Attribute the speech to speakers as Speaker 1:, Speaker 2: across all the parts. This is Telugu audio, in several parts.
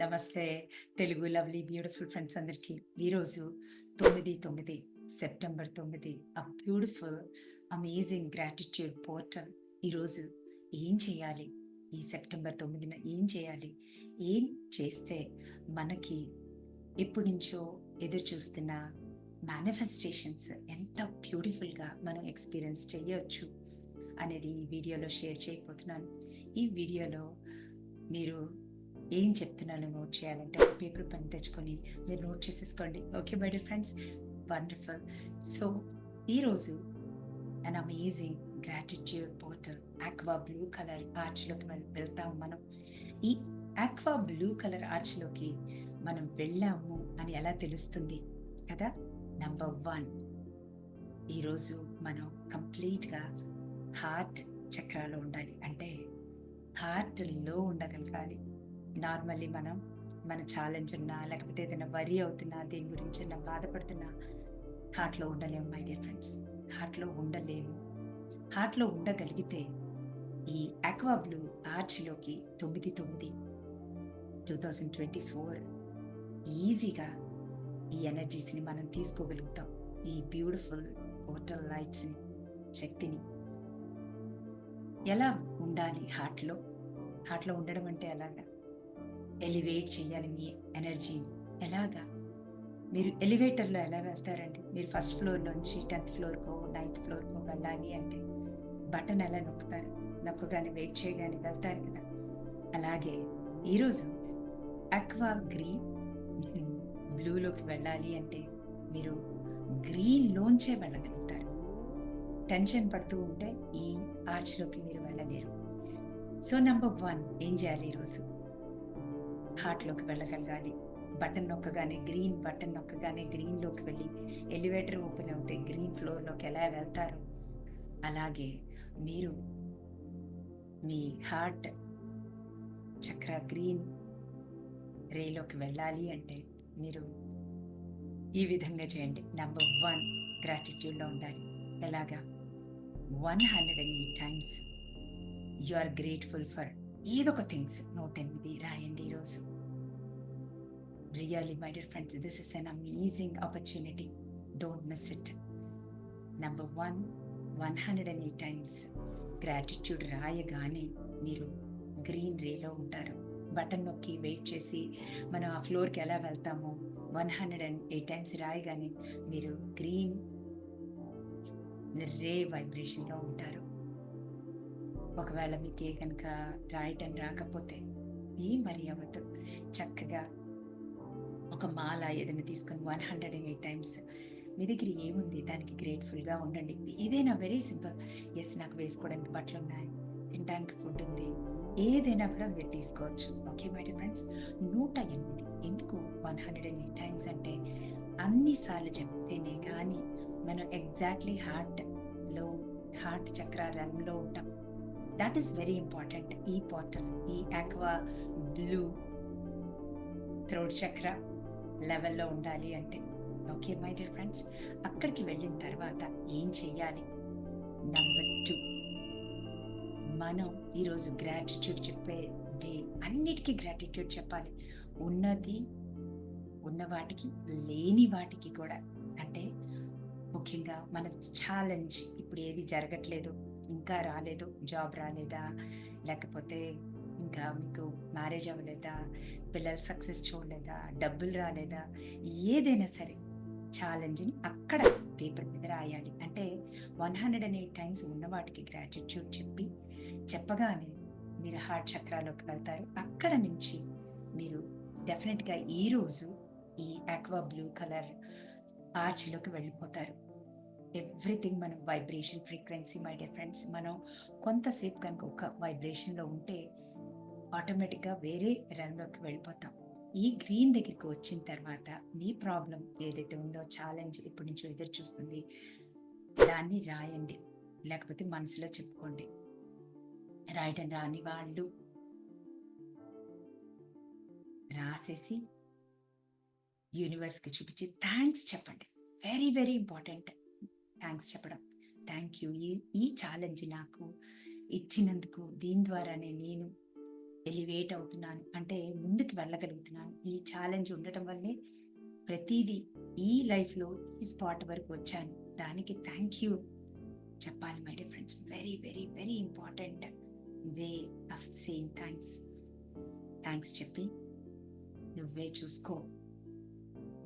Speaker 1: నమస్తే. తెలుగు లవ్లీ బ్యూటిఫుల్ ఫ్రెండ్స్ అందరికీ ఈరోజు తొమ్మిది తొమ్మిది సెప్టెంబర్ తొమ్మిది a beautiful amazing gratitude portal. ఈరోజు ఏం చేయాలి? ఈ సెప్టెంబర్ తొమ్మిదిన ఏం చేయాలి? ఏం చేస్తే మనకి ఎప్పటి నుంచో ఎదురు చూస్తున్న మేనిఫెస్టేషన్స్ ఎంత బ్యూటిఫుల్గా మనం ఎక్స్పీరియన్స్ చేయవచ్చు అనేది ఈ వీడియోలో షేర్ చేయబోతున్నాను. ఈ వీడియోలో మీరు ఏం చెప్తున్నానో నోట్ చేయాలంటే? ఒక పేపర్ పని తెచ్చుకొని మీరు నోట్ చేసేసుకోండి. Okay bye friends wonderful so ఈరోజు an amazing gratitude portal aqua blue colour ఆర్చ్లోకి మనం వెళ్తాం మనం. ఈ ఆక్వా బ్లూ కలర్ ఆర్చ్లోకి మనం వెళ్ళాము అని ఎలా తెలుస్తుంది? కదా? నంబర్ వన్ ఈరోజు మనం కంప్లీట్గా హార్ట్ చక్రాలో ఉండాలి. అంటే హార్ట్లో ఉండగలగాలి. నార్మల్లీ మనం మన ఛాలెంజ్ ఉన్నా లేకపోతే ఏదైనా వరి అవుతున్నా దీని గురించి ఉన్నా బాధపడుతున్నా హార్ట్లో ఉండలేము మై డియర్ ఫ్రెండ్స్ హార్ట్లో ఉండలేము. హార్ట్లో ఉండగలిగితే ఈ అక్వా బ్లూ ఆర్చ్లోకి తొమ్మిది తొమ్మిది టూ థౌజండ్ ట్వంటీ ఫోర్ ఈజీగా ఈ ఎనర్జీస్ని మనం తీసుకోగలుగుతాం. ఈ బ్యూటిఫుల్ పోర్టల్ లైట్స్ని శక్తిని. ఎలా ఉండాలి హార్ట్లో హార్ట్లో ఉండడం అంటే ఎలాగా? ఎలివేట్ చేయాలి మీ ఎనర్జీ ఎలాగా? మీరు ఎలివేటర్లో ఎలా వెళ్తారండి? మీరు ఫస్ట్ ఫ్లోర్ నుంచి టెన్త్ ఫ్లోర్కో నైన్త్ ఫ్లోర్కో వెళ్ళాలి అంటే బటన్ ఎలా నొక్కుతారు? నొక్కగానే వెయిట్ చేయగానే వెళ్తారు కదా? అలాగే ఈరోజు అక్వా గ్రీన్ బ్లూలోకి వెళ్ళాలి అంటే మీరు గ్రీన్లోంచే వెళ్ళగలుగుతారు. టెన్షన్ పడుతూ ఉంటే ఈ ఆర్చ్లోకి మీరు వెళ్ళలేరు. సో నెంబర్ వన్ ఏం చేయాలి ఈరోజు? హార్ట్లోకి వెళ్ళగలగాలి బటన్ నొక్కగానే గ్రీన్ బటన్ నొక్కగానే గ్రీన్లోకి వెళ్ళి ఎలివేటర్ ఓపెన్ అవుతే గ్రీన్ ఫ్లోర్లోకి ఎలా వెళ్తారు? అలాగే మీరు మీ హార్ట్ చక్ర గ్రీన్ రేలోకి వెళ్ళాలి అంటే మీరు ఈ విధంగా చేయండి. నెంబర్ వన్ గ్రాటిట్యూడ్లో ఉండాలి. ఎలాగా? One hundred and eight times you are grateful for ఏదొక ఒక థింగ్స్ నూట ఎనిమిది రాయండి ఈరోజు. Really my dear friends this is an amazing opportunity don't miss it number one one hundred and eight times gratitude రాయగానే మీరు గ్రీన్ రేలో ఉంటారు. బటన్ నొక్కి వెయిట్ చేసి మనం ఆ ఫ్లోర్కి ఎలా వెళ్తామో one hundred and eight times రాయగానే మీరు గ్రీన్ రే వైబ్రేషన్లో ఉంటారు. ఒకవేళ మీకు ఏ కనుక రాయటం రాకపోతే ఏం మరి అవ్వదు చక్కగా ఒక మాల ఏదైనా తీసుకొని one hundred and eight times మీ దగ్గర ఏముంది? దానికి గ్రేట్ఫుల్గా ఉండండి. ఇదేనా వెరీ సింపుల్. ఎస్ నాకు వేసుకోవడానికి బట్టలు ఉన్నాయి తినడానికి ఫుడ్ ఉంది ఏదైనా కూడా మీరు తీసుకోవచ్చు. ఓకే మై ఫ్రెండ్స్ నూట ఎనిమిది. ఎందుకు? One hundred and eight times అంటే అన్నిసార్లు చెప్తేనే కానీ మనం ఎగ్జాక్ట్లీ హార్ట్లో హార్ట్ చక్ర రంగులో ఉంటాం. దట్ ఈస్ వెరీ ఇంపార్టెంట్ ఈ పోర్టల్ ఈ ఆక్వా బ్లూ థ్రోట్ చక్ర లెవెల్లో ఉండాలి అంటే. ఓకే మై డియర్ ఫ్రెండ్స్ అక్కడికి వెళ్ళిన తర్వాత ఏం చెయ్యాలి? నంబర్ టూ మనం ఈరోజు గ్రాటిట్యూడ్ చెప్పే డే అన్నిటికీ గ్రాటిట్యూడ్ చెప్పాలి. ఉన్నది ఉన్న వాటికి లేని వాటికి కూడా. అంటే ముఖ్యంగా మన ఛాలెంజ్ ఇప్పుడు ఏది జరగట్లేదు. ఇంకా రాలేదు జాబ్ రాలేదా? లేకపోతే ఇంకా మీకు మ్యారేజ్ అవ్వలేదా? పిల్లలు సక్సెస్ చూడలేదా? డబ్బులు రాలేదా? ఏదైనా సరే ఛాలెంజ్ని అక్కడ పేపర్ మీద రాయాలి. అంటే one hundred and eight times ఉన్న వాటికి గ్రాటిట్యూడ్ చెప్పి చెప్పగానే మీరు హార్ట్ చక్రాలోకి వెళ్తారు. అక్కడ నుంచి మీరు డెఫినెట్గా ఈరోజు ఈ ఆక్వా బ్లూ కలర్ ఆర్చ్లోకి వెళ్ళిపోతారు. ఎవ్రీథింగ్ మనం vibration frequency my dear friends మనం కొంతసేపు కనుక ఒక వైబ్రేషన్లో ఉంటే ఆటోమేటిక్గా వేరే రన్లోకి వెళ్ళిపోతాం. ఈ గ్రీన్ దగ్గరికి వచ్చిన తర్వాత నీ ప్రాబ్లం ఏదైతే ఉందో ఛాలెంజ్ ఇప్పటి నుంచో ఎదురు చూస్తుంది దాన్ని రాయండి. లేకపోతే మనసులో చెప్పుకోండి. రాయటం రాని వాళ్ళు రాసేసి యూనివర్స్కి చూపించి థ్యాంక్స్ చెప్పండి. వెరీ వెరీ ఇంపార్టెంట్ థ్యాంక్స్ చెప్పడం. Thank you. ఈ ఈ ఛాలెంజ్ నాకు ఇచ్చినందుకు దీని ద్వారానే నేను ఎలివేట్ అవుతున్నాను. అంటే ముందుకు వెళ్ళగలుగుతున్నాను. ఈ ఛాలెంజ్ ఉండటం వల్లే ప్రతిదీ ఈ లైఫ్లో ఈ స్పాట్ వరకు వచ్చాను. దానికి థ్యాంక్ యూ చెప్పాలి my dear friends. Very very very important way of saying thanks thanks చెప్పి నువ్వే చూసుకో.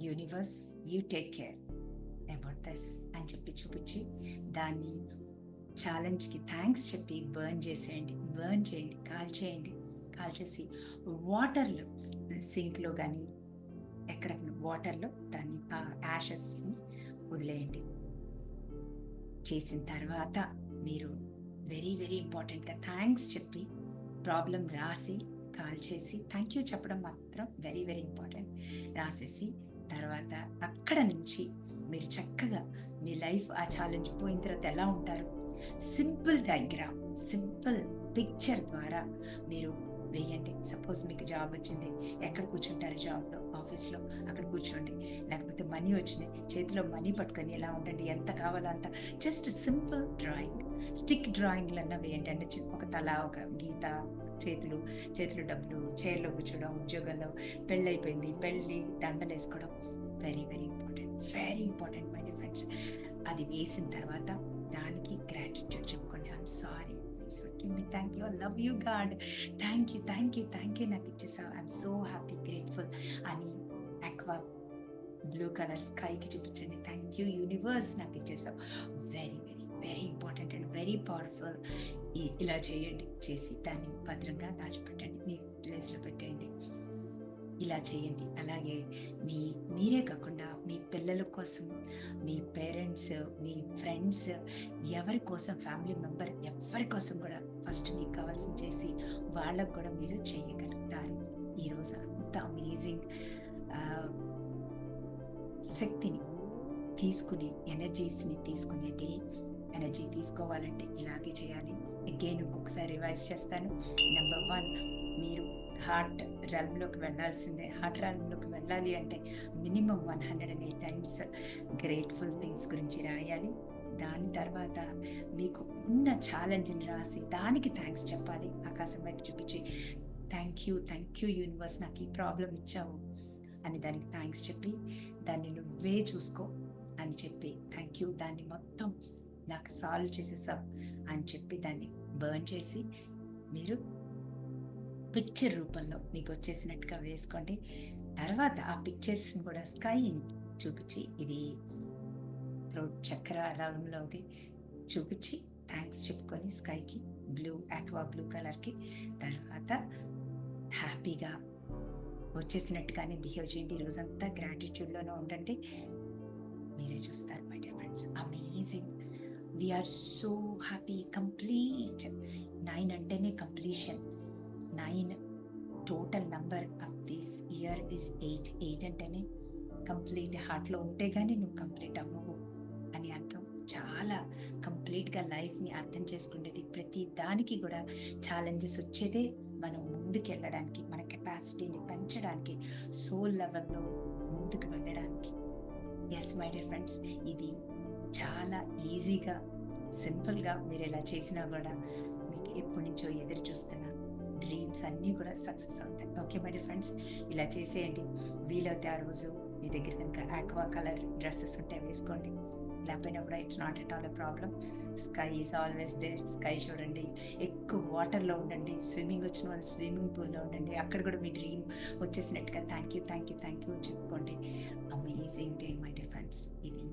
Speaker 1: Universe you take care. దస్ అని చెప్పి చూపించి దాన్ని ఛాలెంజ్కి థ్యాంక్స్ చెప్పి బర్న్ చేసేయండి బర్న్ చేయండి కాల్ చేయండి కాల్ చేసి వాటర్లో సింక్లో కానీ ఎక్కడ వాటర్లో దాన్ని యాషెస్ని వదిలేయండి. చేసిన తర్వాత మీరు వెరీ వెరీ ఇంపార్టెంట్గా థ్యాంక్స్ చెప్పి ప్రాబ్లం రాసి కాల్ చేసి థ్యాంక్ యూ చెప్పడం మాత్రం వెరీ వెరీ ఇంపార్టెంట్. రాసేసి తర్వాత అక్కడ నుంచి మీరు చక్కగా మీ లైఫ్ ఆ ఛాలెంజ్ పోయిన తర్వాత ఎలా ఉంటారు? సింపుల్ డయాగ్రామ్ సింపుల్ పిక్చర్ ద్వారా మీరు వేయండి. సపోజ్ మీకు జాబ్ వచ్చింది ఎక్కడ కూర్చుంటారు జాబ్లో? ఆఫీస్లో అక్కడ కూర్చోండి. లేకపోతే మనీ వచ్చినాయి చేతిలో మనీ పట్టుకొని ఎలా ఉండండి? ఎంత కావాలో అంత. Just simple drawing. స్టిక్ డ్రాయింగ్లు అన్న వేయండి. అంటే ఒక తల ఒక గీత చేతులు చేతులు డబ్బులు చైర్లో కూర్చోవడం ఉద్యోగంలో పెళ్ళి అయిపోయింది పెళ్ళి దండలు వేసుకోవడం very very important very important my friends అది వేసిన తర్వాత దానికి గ్రాటిట్యూడ్ చెప్పుకోండి. I'm sorry please forgive me thank you love you God thank you thank you thank you నాకు ఇచ్చేసావు ఐఎమ్ సో హ్యాపీ గ్రేట్ఫుల్ అని అక్వా బ్లూ కలర్ స్కైకి చూపించండి. థ్యాంక్ యూ యూనివర్స్ నాకు ఇచ్చేసావు very very very important and very powerful ఇలా చేయండి. చేసి దాన్ని భద్రంగా దాచిపెట్టండి. మీ ప్లేస్లో పెట్టండి ఇలా చేయండి. అలాగే మీ మీరే కాకుండా మీ పిల్లల కోసం మీ పేరెంట్స్ మీ ఫ్రెండ్స్ ఎవరి కోసం ఫ్యామిలీ మెంబర్ ఎవరి కోసం కూడా ఫస్ట్ మీకు కావాల్సిన చేసి వాళ్ళకు కూడా మీరు చేయగలుగుతారు. ఈరోజు అంత అమేజింగ్ శక్తిని తీసుకునే ఎనర్జీస్ని తీసుకునే డే ఎనర్జీ తీసుకోవాలంటే ఇలాగే చేయాలి. అగైన్ ఇంకొకసారి రివైజ్ చేస్తాను. నెంబర్ వన్ మీరు హార్ట్ రల్మ్లోకి వెళ్ళాల్సిందే. హార్ట్ రల్మ్లోకి వెళ్ళాలి అంటే minimum one hundred and eight times grateful things గురించి రాయాలి. దాని తర్వాత మీకు ఉన్న ఛాలెంజ్ని రాసి దానికి థ్యాంక్స్ చెప్పాలి. ఆకాశం వైపు చూపించి thank you thank you universe నాకు ఈ ప్రాబ్లం ఇచ్చావు అని దానికి థ్యాంక్స్ చెప్పి దాన్ని నువ్వే చూసుకో అని చెప్పి థ్యాంక్ యూ దాన్ని మొత్తం నాకు సాల్వ్ చేసేసావు అని చెప్పి దాన్ని బర్న్ చేసి మీరు పిక్చర్ రూపంలో మీకు వచ్చేసినట్టుగా వేసుకోండి. తర్వాత ఆ పిక్చర్స్ని కూడా స్కైని చూపించి ఇది థ్రోట్ చక్ర రంగులో ఉంది. చూపించి థ్యాంక్స్ చెప్పుకొని స్కైకి బ్లూ ఆక్వా బ్లూ కలర్కి. తర్వాత హ్యాపీగా వచ్చేసినట్టుగానే బిహేవ్ చేయండి. ఈ రోజంతా గ్రాటిట్యూడ్లోనే ఉండండి. మీరే చూస్తారు my dear friends amazing we're so happy complete nine అంటేనే completion nine. Total number of this year is eight eight అంటేనే కంప్లీట్ హార్ట్లో ఉంటే కానీ నువ్వు కంప్లీట్ అవ్వవు అని అర్థం. చాలా కంప్లీట్గా లైఫ్ని అర్థం చేసుకునేది ప్రతి దానికి కూడా ఛాలెంజెస్ వచ్చేదే మనం ముందుకెళ్ళడానికి మన కెపాసిటీని పెంచడానికి సోల్ లెవెల్లో ముందుకు వెళ్ళడానికి. ఎస్ మై డియర్ ఫ్రెండ్స్ ఇది చాలా ఈజీగా సింపుల్గా మీరు ఇలా చేసినా కూడా మీకు ఎప్పటి నుంచో ఎదురు చూస్తున్నాను డ్రీమ్స్ అన్నీ కూడా సక్సెస్ అవుతాయి. ఓకే మై ఫ్రెండ్స్ ఇలా చేసేయండి. వీలైతే ఆ రోజు మీ దగ్గర కనుక ఆక్వా కలర్ డ్రెస్సెస్ ఉంటే వేసుకోండి. లేకపోయినా కూడా it's not at all a problem sky is always there sky చూడండి. ఎక్కువ వాటర్లో ఉండండి. స్విమ్మింగ్ వచ్చిన వాళ్ళు స్విమ్మింగ్ పూల్లో ఉండండి. అక్కడ కూడా మీ dream వచ్చేసినట్టుగా thank you thank you thank you చెప్పుకోండి. Amazing day my dear friends ఇది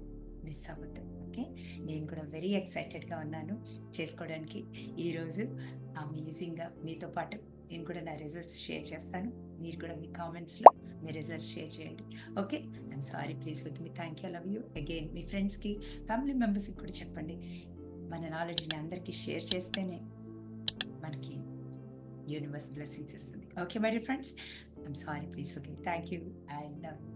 Speaker 1: మిస్ అవ్వద్దు. ఓకే? నేను కూడా వెరీ ఎక్సైటెడ్గా ఉన్నాను చేసుకోవడానికి. ఈరోజు అమేజింగ్గా మీతో పాటు నేను కూడా నా రిజల్ట్స్ షేర్ చేస్తాను. మీరు కూడా మీ కామెంట్స్లో మీ రిజల్ట్స్ షేర్ చేయండి. Okay? I'm sorry please with me thank you love you again మీ ఫ్రెండ్స్కి ఫ్యామిలీ మెంబర్స్కి కూడా చెప్పండి. మన నాలెడ్జ్ని అందరికీ షేర్ చేస్తేనే మనకి యూనివర్స్ బ్లెస్సింగ్స్ ఇస్తుంది. Okay my friends I'm sorry please okay thank you I love